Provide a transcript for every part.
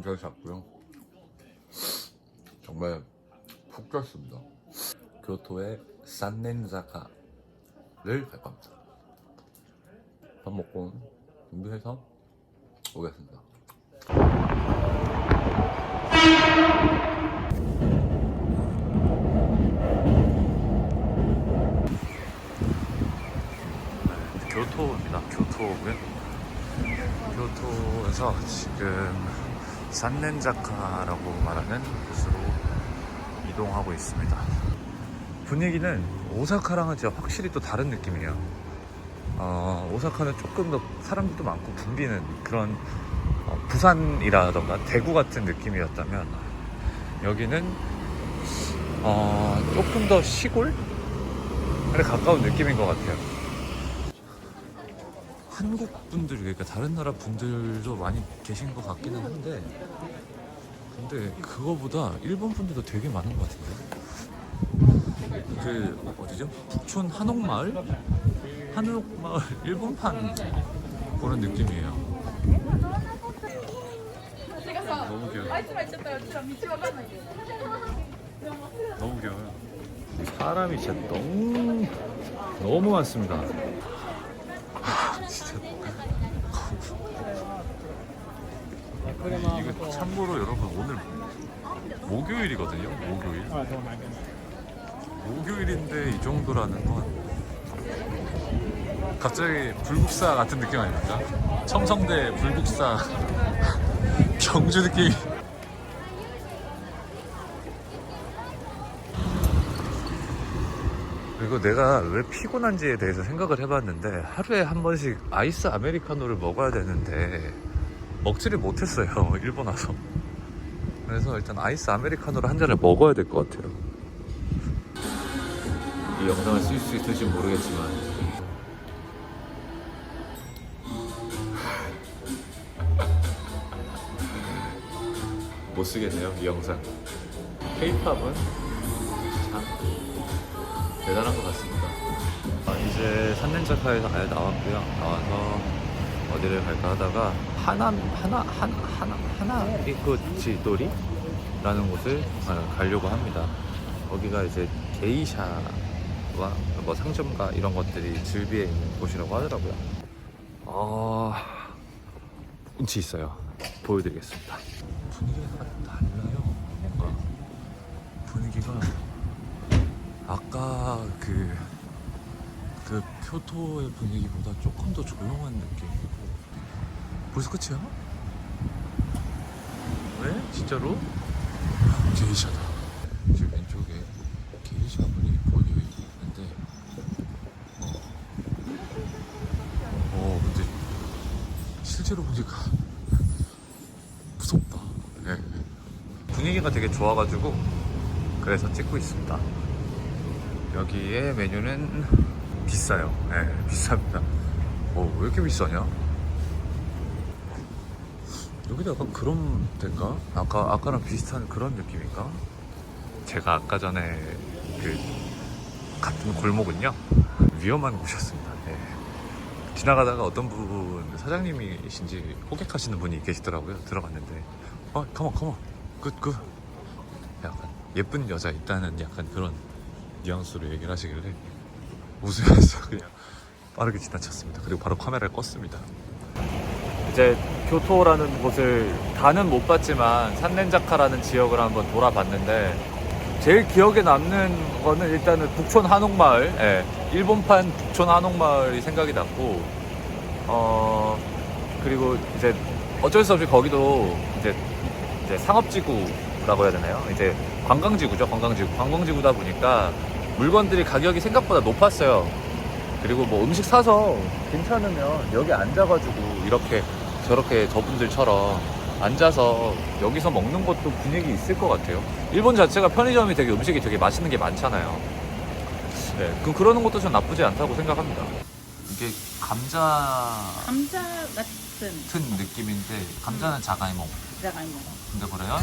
감자를 잡고요. 정말 푹 쪘습니다. 교토의 산넨자카를 갈 겁니다. 밥 먹고 준비해서 오겠습니다. 교토입니다. 교토고요. 교토에서 지금 산넨자카라고 말하는 곳으로 이동하고 있습니다. 분위기는 오사카랑은 진짜 확실히 또 다른 느낌이에요. 어, 오사카는 조금 더 사람들도 많고 붐비는 그런 어, 부산이라던가 대구 같은 느낌이었다면 여기는 어, 조금 더 시골에 가까운 느낌인 것 같아요. 한국 분들 그러니까 다른 나라 분들도 많이 계신 것 같기는 한데 근데 그거보다 일본 분들도 되게 많은 것 같은데? 그 어디죠? 북촌 한옥마을? 한옥마을 일본판 보는 느낌이에요. 너무 귀여워 너무 귀여워요. 사람이 진짜 너무 너무 많습니다. 이거 참고로 여러분 오늘 목요일이거든요. 목요일. 목요일인데 이 정도라는 건 갑자기 불국사 같은 느낌 아닙니까? 첨성대 불국사 경주 느낌. 그리고 내가 왜 피곤한지에 대해서 생각을 해봤는데 하루에 한 번씩 아이스 아메리카노를 먹어야 되는데 먹지를 못했어요 일본 와서 그래서 일단 아이스 아메리카노를 한 잔을 먹어야 될 것 같아요 이 영상을 쓸 수 있을지 모르겠지만 못 쓰겠네요 이 영상 케이팝은 참 대단한 것 같습니다. 아, 이제 산렌자카에서 아예 나왔고요. 나와서 어디를 갈까 하다가 하나 하나 하나 하나 하나 이코지도리라는 곳을 어, 가려고 합니다. 거기가 이제 게이샤와 뭐 상점가 이런 것들이 즐비해 있는 곳이라고 하더라고요. 아 운치 있어요. 보여드리겠습니다. 분위기가 달라요. 뭔가 분위기가 아까 그, 그 표토의 분위기보다 조금 더 느낌. 벌써 끝이야? 왜? 진짜로? 게이샤다. 지금 왼쪽에 게이샤 분이 보여 있는데, 어, 어, 근데 실제로 보니까 무섭다. 네. 분위기가 되게 좋아가지고 그래서 찍고 있습니다. 여기에 메뉴는 비싸요. 네, 비쌉니다. 어, 왜 이렇게 비싸냐? 여기도 약간 그런 데인가? 아까, 아까랑 비슷한 그런 느낌인가? 제가 아까 전에 그 갔던 골목은요, 위험한 곳이었습니다. 네. 지나가다가 어떤 분, 사장님이신지 호객하시는 분이 계시더라고요. 들어갔는데, 어, 컴온, 컴온. 굿, 굿. 약간 예쁜 여자 있다는 약간 그런 뉘앙스로 얘기를 하시길래 웃으면서 그냥 빠르게 지나쳤습니다. 그리고 바로 카메라를 껐습니다. 이제 교토라는 곳을 다는 못 봤지만 산렌자카라는 지역을 한번 돌아봤는데 제일 기억에 남는 거는 일단은 북촌 한옥마을, 예, 일본판 북촌 한옥마을이 생각이 났고, 어 그리고 이제 어쩔 수 없이 거기도 이제 이제 상업지구라고 해야 되나요? 이제 관광지구죠, 관광지구. 관광지구다 보니까 물건들이 가격이 생각보다 높았어요. 그리고 뭐 음식 사서 괜찮으면 여기 앉아가지고 이렇게 저렇게 저분들처럼 앉아서 여기서 먹는 것도 분위기 있을 것 같아요. 일본 자체가 편의점이 되게 음식이 되게 맛있는 게 많잖아요. 네, 그 그러는 것도 전 나쁘지 않다고 생각합니다. 이게 감자 감자 같은 같은 느낌인데 감자는 자가이몽. 자갈모 근데 그래요?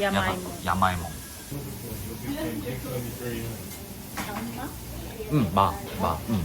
야마이몽. 양마? 응, 마, 마, 응.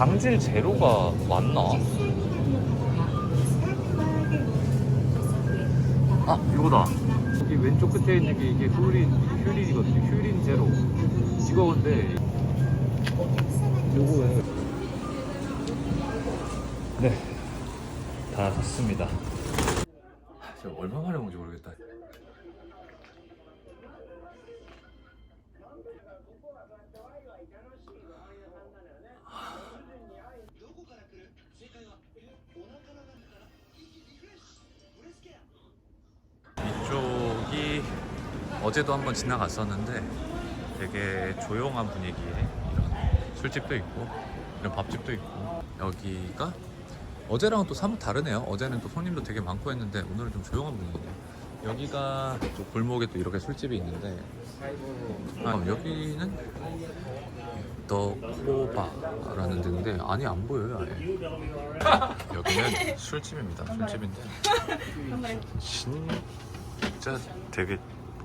당질 제로가 맞나? 아 이거다. 여기 왼쪽 끝에 있는 게 이게 휴린 휴린이거든요. 휴린 제로. 이거 근데 요거에 네다 샀습니다. 제가 얼마 만에 먹는지 모르겠다 어제도 한번 지나갔었는데 되게 조용한 분위기에 이런 술집도 있고 이런 밥집도 있고. 여기가 어제랑은 또 사뭇 다르네요. 어제는 또 손님도 되게 많고 했는데 오늘은 좀 조용한 분위기네요. 여기가 또 골목에 또 이렇게 술집이 있는데. 아, 여기는 더 코바라는 데인데 아니 안 보여요 아예. 여기는 술집입니다. 술집인데 진짜 되게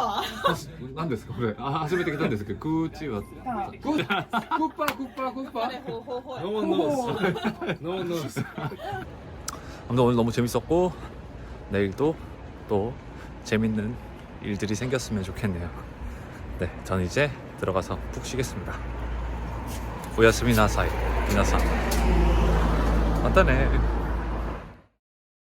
わ何ですかこれあ初めて来たんですけどクーチーはクックッパクッパクッパ 너무 너무 너무 아무튼 오늘 너무 재밌었고 내일도 또 재밌는 일들이 생겼으면 좋겠네요. 네 저는 이제 들어가서 푹 쉬겠습니다. 오야스미 나사이 미나상 간단해.